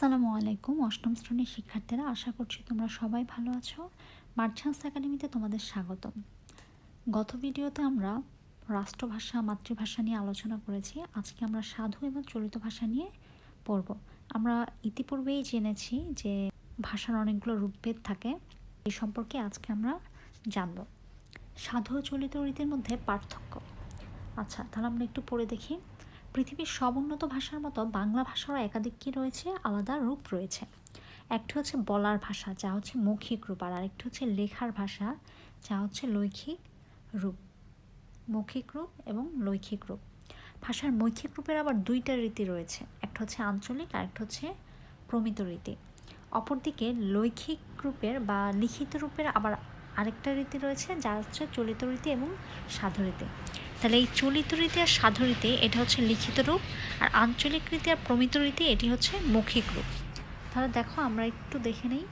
আসসালামু আলাইকুম। অষ্টম শ্রেণির শিক্ষার্থীরা, আশা করছি তোমরা সবাই ভালো আছো। মার্চান্স একাডেমিতে তোমাদের স্বাগতম। গত ভিডিওতে আমরা রাষ্ট্রভাষা, মাতৃভাষা নিয়ে আলোচনা করেছি। আজকে আমরা সাধু এবং চলিত ভাষা নিয়ে পড়ব। আমরা ইতিপূর্বেই জেনেছি যে ভাষার অনেকগুলো রূপভেদ থাকে। এই সম্পর্কে আজকে আমরা জানব। সাধু চলিত রীতির মধ্যে পার্থক্য। আচ্ছা তাহলে আমরা একটু পড়ে দেখি। পৃথিবীর সব উন্নত ভাষার মতো বাংলা ভাষারও একাধিক কী রয়েছে? আলাদা রূপ রয়েছে। একটি হচ্ছে বলার ভাষা, যা হচ্ছে মৌখিক রূপ, আর আরেকটি হচ্ছে লেখার ভাষা, যা হচ্ছে লৈখিক রূপ, মৌখিক রূপ এবং লৈখিক রূপ। ভাষার মৌখিক রূপের আবার দুইটা রীতি রয়েছে, একটা হচ্ছে আঞ্চলিক আর একটা হচ্ছে প্রমিত রীতি। অপরদিকে লৈখিক রূপের বা লিখিত রূপের আবার আরেকটা রীতি রয়েছে, যা হচ্ছে চলিত রীতি এবং সাধু রীতি। তাহলে এই চলিত রীতি আর সাধু রীতি, এটা হচ্ছে লিখিত রূপ, আর আঞ্চলিক রীতি আর প্রমিত রীতি, এটি হচ্ছে মৌখিক রূপ। তাহলে দেখো, আমরা একটু দেখে নেই।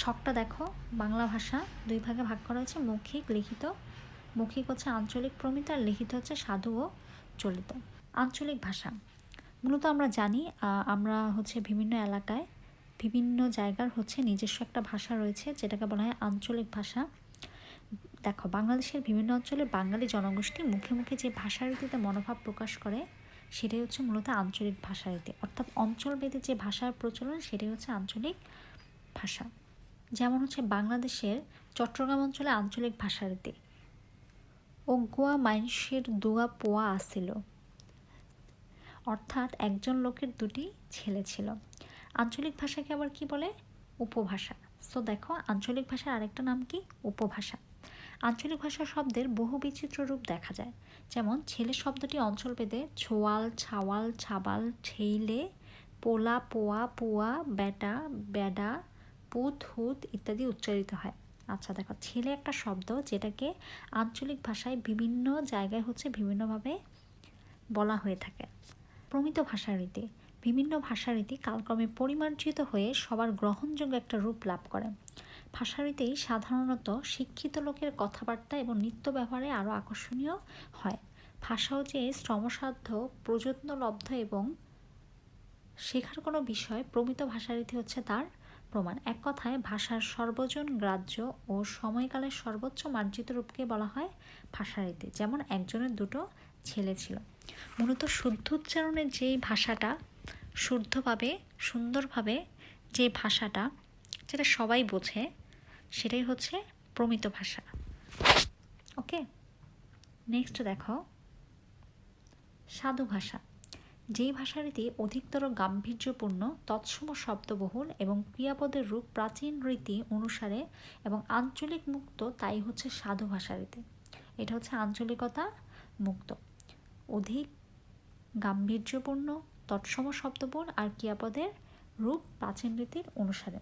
ছকটা দেখো, বাংলা ভাষা, দুই ভাগে ভাগ করা হয়েছে, মৌখিক, লিখিত। মৌখিক হচ্ছে আঞ্চলিক, প্রমিত, আর লিখিত হচ্ছে সাধু ও চলিত। আঞ্চলিক ভাষা, মূলত আমরা জানি আমরা হচ্ছে বিভিন্ন এলাকায়, বিভিন্ন জায়গার হচ্ছে নিজস্ব একটা ভাষা রয়েছে, যেটাকে বলা হয় আঞ্চলিক ভাষা। দেখো, বাংলাদেশের বিভিন্ন অঞ্চলে বাঙালি জনগোষ্ঠী মুখে মুখে যে ভাষারীতিতে মনোভাব প্রকাশ করে, সেটাই হচ্ছে মূলত আঞ্চলিক ভাষারীতি। অর্থাৎ অঞ্চলভেদে যে ভাষার প্রচলন, সেটাই হচ্ছে আঞ্চলিক ভাষা। যেমন হচ্ছে বাংলাদেশের চট্টগ্রাম অঞ্চলে আঞ্চলিক ভাষারীতি। অগুয়া মাইনসের দুয়া পোয়া আসিল অর্থাৎ একজন লোকের দুটি ছেলে ছিল। আঞ্চলিক ভাষাকে আবার কি বলে? উপভাষা। সো দেখো, আঞ্চলিক ভাষার আরেকটা নাম কি? উপভাষা। আঞ্চলিক ভাষা শব্দের বহু বিচিত্র রূপ দেখা যায়। যেমন, ছেলে শব্দটি অঞ্চল অঞ্চলভেদে ছোয়াল, ছাওয়াল, ছাবাল, ছেইলে, পোলা, পোয়া, পুয়া বেটা বেডা পুত, হুত ইত্যাদি উচ্চারিত হয়। আচ্ছা দেখো, ছেলে একটা শব্দ যেটাকে আঞ্চলিক ভাষায় বিভিন্ন জায়গায় হচ্ছে বিভিন্নভাবে বলা হয়ে থাকে। প্রমিত ভাষারীতি বিভিন্ন ভাষারীতি কালক্রমে পরিমার্জিত হয়ে সবার গ্রহণযোগ্য একটা রূপ লাভ করে। ভাষারীতেই সাধারণত শিক্ষিত লোকের কথাবার্তা এবং নিত্য ব্যবহারে আরও আকর্ষণীয় হয়। ভাষাও যে শ্রমসাধ্য, প্রযত্নলব্ধ এবং শেখার কোনো বিষয়, প্রমিত ভাষারীতি হচ্ছে তার প্রমাণ। এক কথায়, ভাষার সর্বজন গ্রাহ্য ও সময়কালের সর্বোচ্চ মার্জিত রূপকে বলা হয় ভাষারীতি। যেমন একজনের দুটো ছেলে ছিল। মূলত শুদ্ধ উচ্চারণের যেই ভাষাটা শুদ্ধভাবে, সুন্দরভাবে যে ভাষাটা, যেটা সবাই বোঝে সেটাই হচ্ছে প্রমিত ভাষা। ওকে? নেক্সট দেখো। সাধু ভাষা। যেই ভাষারীতি অধিকতর গাম্ভীর্যপূর্ণ, তৎসম শব্দবহুল এবং ক্রিয়াপদের রূপ প্রাচীন রীতি অনুসারে এবং আঞ্চলিক মুক্ত, তাই হচ্ছে সাধু ভাষারীতি। এটা হচ্ছে আঞ্চলিকতা মুক্ত। অধিক গাম্ভীর্যপূর্ণ, তৎসম শব্দবহুল আর ক্রিয়াপদের রূপ প্রাচীন রীতির অনুসারে।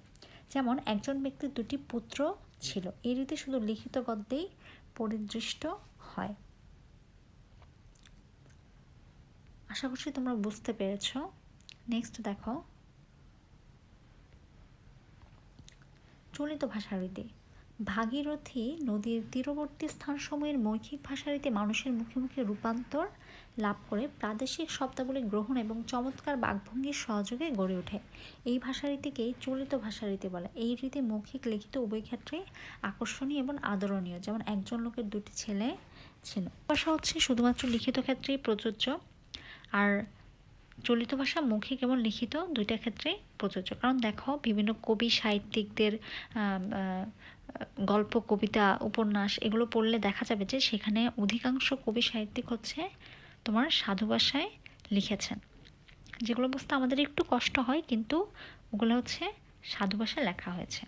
যেমন একজন ব্যক্তির দুটি পুত্র ছিল। এই রীতি শুধু লিখিত গদ্যেই পরিদৃষ্ট হয়। আশা করছি তোমরা বুঝতে পেরেছ। নেক্সট দেখো। চলিত ভাষারীতি ভাগীরথী নদীর তীরবর্তী স্থানসমূহের মৌখিক ভাষারীতি মানুষের মুখে মুখে রূপান্তর লাভ করে প্রাদেশিক শব্দাবলী গ্রহণ এবং চমৎকার বাকভঙ্গির সহযোগে গড়ে ওঠে। এই ভাষারীতিকেই চলিত ভাষারীতি বলে। এই রীতি মৌখিক, লিখিত, উভয় ক্ষেত্রে আকর্ষণীয় এবং আদরণীয়। যেমন একজন লোকের দুটি ছেলে ছিল। ভাষা হচ্ছে শুধুমাত্র লিখিত ক্ষেত্রেই প্রযোজ্য, আর চলিত ভাষা মৌখিক এবং লিখিত দুইটা ক্ষেত্রে প্রযোজ্য। কারণ দেখো, বিভিন্ন কবি, সাহিত্যিকদের গল্প, কবিতা, উপন্যাস এগুলো পড়লে দেখা যাবে যে সেখানে অধিকাংশ কবি সাহিত্যিক হচ্ছে তোমার সাধু ভাষায় লিখেছেন। যেগুলো বুঝতে আমাদের একটু কষ্ট হয় কিন্তু ওগুলো হচ্ছে সাধু ভাষায় লেখা হয়েছে।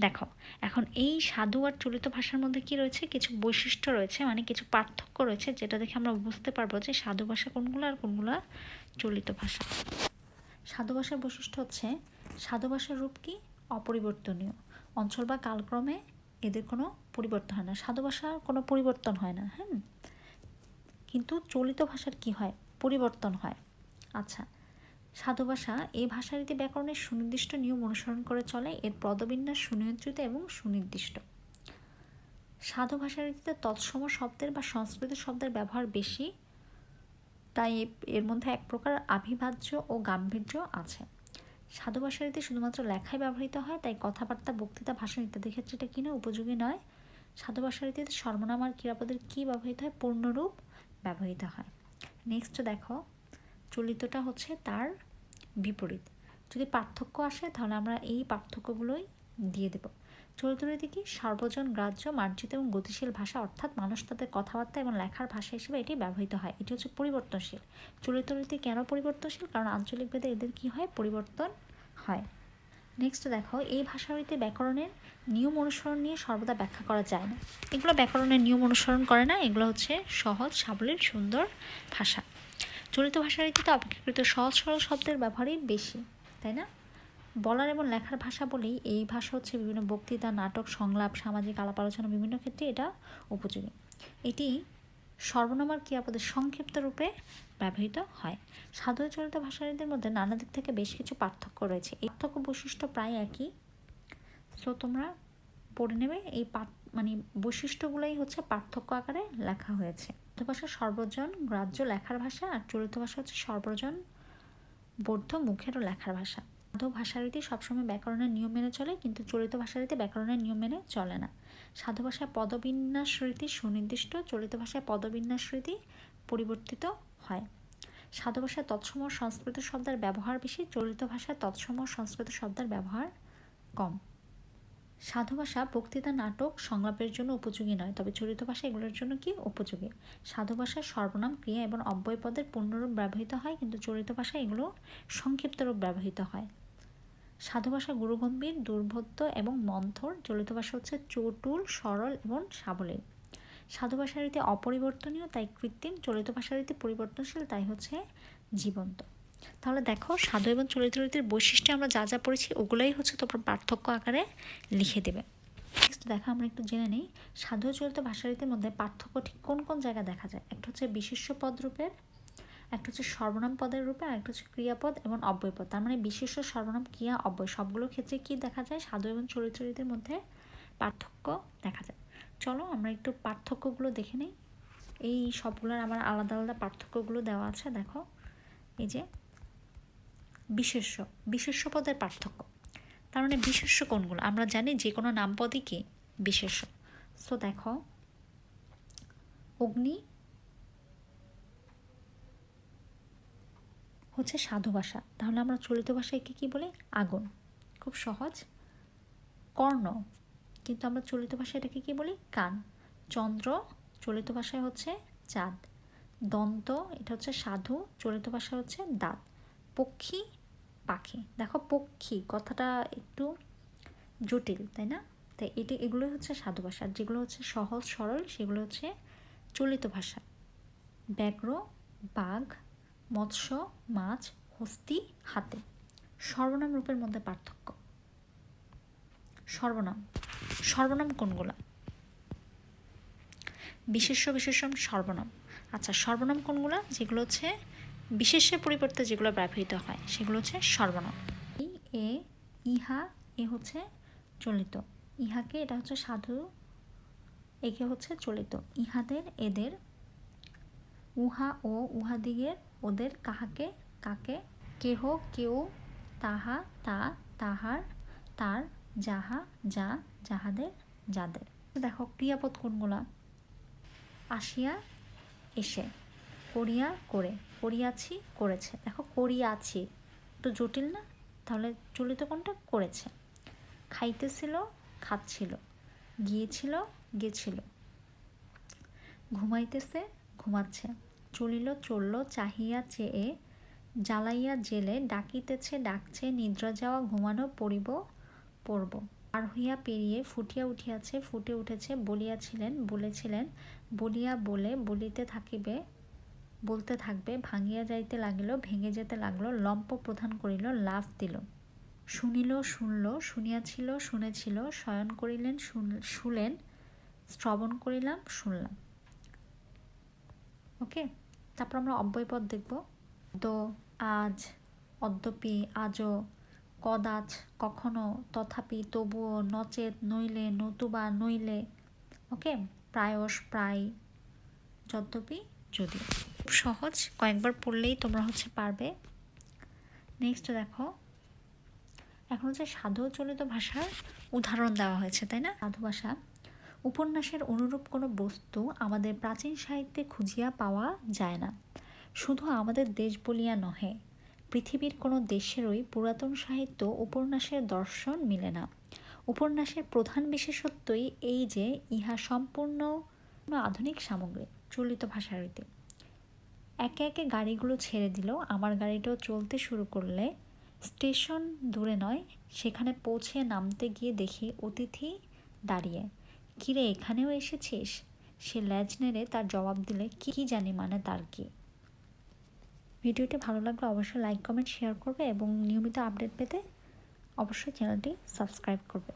দেখো, এখন এই সাধু আর চলিত ভাষার মধ্যে কি রয়েছে? কিছু বৈশিষ্ট্য রয়েছে মানে কিছু পার্থক্য রয়েছে যেটা দেখে আমরা বুঝতে পারব যে সাধু ভাষা কোনগুলো আর কোনগুলো চলিত ভাষা। সাধু ভাষার বৈশিষ্ট্য হচ্ছে সাধু ভাষার রূপ কি? অপরিবর্তনীয়। অঞ্চল বা কালক্রমে এদের কোনো পরিবর্তন হয় না। সাধু ভাষার কোনো পরিবর্তন হয় না হ্যাঁ কিন্তু চলিত ভাষার কি হয়? পরিবর্তন হয়। আচ্ছা সাধু ভাষা এই ভাষার ভাষারীতি ব্যাকরণের সুনির্দিষ্ট নিয়ম অনুসরণ করে চলে, এর পদবিন্যাস সুনিয়ন্ত্রিত এবং সুনির্দিষ্ট। সাধু ভাষারীতিতে তৎসম শব্দের বা সংস্কৃত শব্দের ব্যবহার বেশি, তাই এর মধ্যে এক প্রকার আভিভাজ্য ও গাম্ভীর্য আছে। সাধু ভাষারীতি শুধুমাত্র লেখায় ব্যবহৃত হয়, তাই কথাবার্তা, বক্তৃতা, ভাষণ ইত্যাদি ক্ষেত্রে এটা কিনা উপযোগী নয়। সাধু ভাষারীতিতে সর্বনাম আর ক্রিয়াপদের কী ব্যবহৃত হয়? পূর্ণরূপ ব্যবহৃত হয়। নেক্সট দেখো, চলিতটা হচ্ছে তার বিপরীত। যদি পার্থক্য আসে, তাহলে আমরা এই পার্থক্যগুলোই দিয়ে দেব। চরিত্ররীতি কি সর্বজন, গ্রাহ্য, মার্জিত এবং গতিশীল ভাষা অর্থাৎ মানুষ তাদের কথাবার্তা এবং লেখার ভাষা হিসেবে এটি ব্যবহৃত হয়। এটি হচ্ছে পরিবর্তনশীল। চরিত্ররীতি কেন পরিবর্তনশীল? কারণ আঞ্চলিক ভেদে এদের কি হয়? পরিবর্তন হয়। নেক্সট দেখো, এই ভাষাগুলিতে ব্যাকরণের নিয়ম অনুসরণ নিয়ে সর্বদা ব্যাখ্যা করা যায় না। এগুলো ব্যাকরণের নিয়ম অনুসরণ করে না, এগুলো হচ্ছে সহজ, সাবলীল, সুন্দর ভাষা। চলিত ভাষারীতিতে অপেক্ষাকৃত সহজ, সরল শব্দের ব্যবহারই বেশি, তাই না? বলার এবং লেখার ভাষা বলেই এই ভাষা হচ্ছে বিভিন্ন বক্তৃতা, নাটক, সংলাপ, সামাজিক আলাপ আলোচনা বিভিন্ন ক্ষেত্রে এটা উপযোগী। এটি সর্বনামার ক্রিয়াপদের সংক্ষিপ্ত রূপে ব্যবহৃত হয়। সাধু চলিত ভাষারীদের মধ্যে নানা দিক থেকে বেশ কিছু পার্থক্য রয়েছে। এই পার্থক্য বৈশিষ্ট্য প্রায় একই। সো তোমরা পড়ে নেবে, এই মানে বৈশিষ্ট্যগুলোই হচ্ছে পার্থক্য আকারে লেখা হয়েছে। ভাষা সর্বজন, গ্রাহ্য লেখার ভাষা, আর চলিত ভাষা হচ্ছে সর্বজন বৌদ্ধ মুখেরও লেখার ভাষা। সাধু ভাষারীতি সবসময় ব্যাকরণের নিয়ম মেনে চলে, কিন্তু চলিত ভাষারীতি ব্যাকরণের নিয়ম মেনে চলে না। সাধু ভাষায় পদবিন্যাস রীতি সুনির্দিষ্ট, চলিত ভাষায় পদবিন্যাস রীতি পরিবর্তিত হয়। সাধু ভাষায় তৎসম সংস্কৃত শব্দের ব্যবহার বেশি, চলিত ভাষায় তৎসম সংস্কৃত শব্দের ব্যবহার কম। সাধু ভাষা বক্তৃতা, নাটক, সংলাপের জন্য উপযোগী নয়, তবে চলিত ভাষা এগুলোর জন্য কি উপযোগী? সাধু ভাষায় সর্বনাম, ক্রিয়া এবং অব্যয় পদের পূর্ণরূপ ব্যবহৃত হয়, কিন্তু চলিত ভাষায় এগুলো সংক্ষিপ্ত রূপ ব্যবহৃত হয়। সাধু ভাষা গুরুগম্ভীর, দুর্বোধ্য এবং মন্থর। চলিত ভাষা হচ্ছে চটুল, সরল এবং সাবলীল। সাধু ভাষার রীতি অপরিবর্তনীয়, তাই কৃত্রিম। চলিত ভাষার রীতি পরিবর্তনশীল, তাই হচ্ছে জীবন্ত। তাহলে দেখো, সাধু এবং চলিত রীতির বৈশিষ্ট্যে আমরা যা যা পড়েছি, ওগুলোই হচ্ছে তোমার পার্থক্য আকারে লিখে দেবে। দেখো, আমরা একটু জেনে নিই। সাধু চলিত ভাষারীতির মধ্যে পার্থক্য ঠিক কোন কোন জায়গায় দেখা যায়? একটা হচ্ছে বিশেষ্য পদ রূপের একটা হচ্ছে সর্বনাম পদের রূপে আর একটা হচ্ছে ক্রিয়াপদ এবং অব্যয়পদ। তার মানে বিশেষ সর্বনাম, ক্রিয়া, অব্যয় সবগুলোর ক্ষেত্রে কি দেখা যায়? সাধু এবং চরিত্রীদের মধ্যে পার্থক্য দেখা যায়। চলো আমরা একটু পার্থক্যগুলো দেখে নিই। এই সবগুলোর আমার আলাদা আলাদা পার্থক্যগুলো দেওয়া আছে, দেখো। এই যে বিশেষ্য বিশেষ্য পদের পার্থক্য। তার মানে বিশেষ্য কোনগুলো? আমরা জানি যে কোনো নামপদই কি? বিশেষ্য। সো দেখো, অগ্নি হচ্ছে সাধু ভাষা। তাহলে আমরা চলিত ভাষায় কি কী বলি? আগুন। খুব সহজ। কর্ণ। কিন্তু আমরা চলিত ভাষায় এটাকে কী বলি? কান। চন্দ্র চলিত ভাষায় হচ্ছে চাঁদ। দন্ত, এটা হচ্ছে সাধু, চলিত ভাষায় হচ্ছে দাঁত। পক্ষী, পাখি। দেখো পক্ষী, কথাটা একটু জটিল, তাই না? তাই এটি, এগুলোই হচ্ছে সাধু ভাষা। যেগুলো হচ্ছে সহজ, সরল, সেগুলো হচ্ছে চলিত ভাষা। ব্যাঘ্র, বাঘ মৎস্য, মাছ, হস্তি, হাতে। সর্বনাম রূপের মধ্যে পার্থক্য। সর্বনাম। সর্বনাম কোনগুলো? বিশেষ্য বিশেষণ সর্বনাম। আচ্ছা সর্বনাম কোনগুলো? যেগুলো হচ্ছে বিশেষের পরিবর্তে যেগুলো ব্যবহৃত হয়, সেগুলো হচ্ছে সর্বনাম। এ, ইহা, এ হচ্ছে চলিত। ইহাকে, এটা হচ্ছে সাধু, একে হচ্ছে চলিত। ইহাদের, এদের, উহা ও উহাদিগের ওদের কাহাকে, কাকে? কেহ, কেউ, তাহা, তা, তাহার, তার, যাহা, যা, যাহাদের, যাদের। দেখো ক্রিয়াপদ কোনগুলা? আসিয়া এসে করিয়া করে করিয়াছি করেছে। দেখো করিয়াছি। একটু জটিল না? তাহলে চলিত কোনটা? করেছে। খাইতেছিল, খাচ্ছিল, গিয়েছিল, গেছিল। ঘুমাইতেছে, ঘুমাচ্ছে। চলিল, চলল, চাহিয়া চেয়ে, জ্বালাইয়া জেলে ডাকিতেছে, ডাকছে, নিদ্রা যাওয়া ঘুমানো পড়িব, পড়ব। আর হইয়া পেরিয়ে ফুটিয়া উঠিয়াছে, ফুটে উঠেছে, বলিয়াছিলেন, বলেছিলেন, বলিয়া বলে বলিতে থাকিবে, বলতে থাকবে, ভাঙিয়া যাইতে লাগিল, ভেঙে যেতে লাগল, লম্প প্রধান করিল লাভ দিল। শুনিল, শুনল, শুনিয়াছিল, শুনেছিল, শয়ন করিলেন শুলেন, শ্রবণ করিলাম, শুনলাম। ওকে? তারপর আমরা অব্যয়পদ দেখব। তো আজ অদ্যপি আজও কদাচ কখনো তথাপি তবুও নচেত নইলে নতুবা নইলে, ওকে? প্রায়শ প্রায় যদ্যপি যদি খুব সহজ, কয়েকবার পড়লেই তোমরা হচ্ছে পারবে। নেক্সট দেখো, এখন হচ্ছে সাধু চলিত ভাষার উদাহরণ দেওয়া হয়েছে, তাই না? সাধু ভাষা। উপন্যাসের অনুরূপ কোনো বস্তু আমাদের প্রাচীন সাহিত্যে খুঁজিয়া পাওয়া যায় না। শুধু আমাদের দেশ বলিয়া নহে, পৃথিবীর কোনো দেশেরই পুরাতন সাহিত্য উপন্যাসের দর্শন মিলে না। উপন্যাসের প্রধান বিশেষত্বই এই যে, ইহা সম্পূর্ণ আধুনিক সামগ্রী, চলিত ভাষার রীতি। একে একে গাড়িগুলো ছেড়ে দিল, আমার গাড়িটাও চলতে শুরু করলে। স্টেশন দূরে নয়, সেখানে পৌঁছে নামতে গিয়ে দেখি অতিথি দাঁড়িয়ে। কিরে, এখানেও এসেছিস? সে ল্যাজ নেড়ে তার জবাব দিলে, কি জানি মানে তার কি? ভিডিওটি ভালো লাগলে অবশ্যই লাইক, কমেন্ট, শেয়ার করবে এবং নিয়মিত আপডেট পেতে অবশ্যই চ্যানেলটি সাবস্ক্রাইব করবে।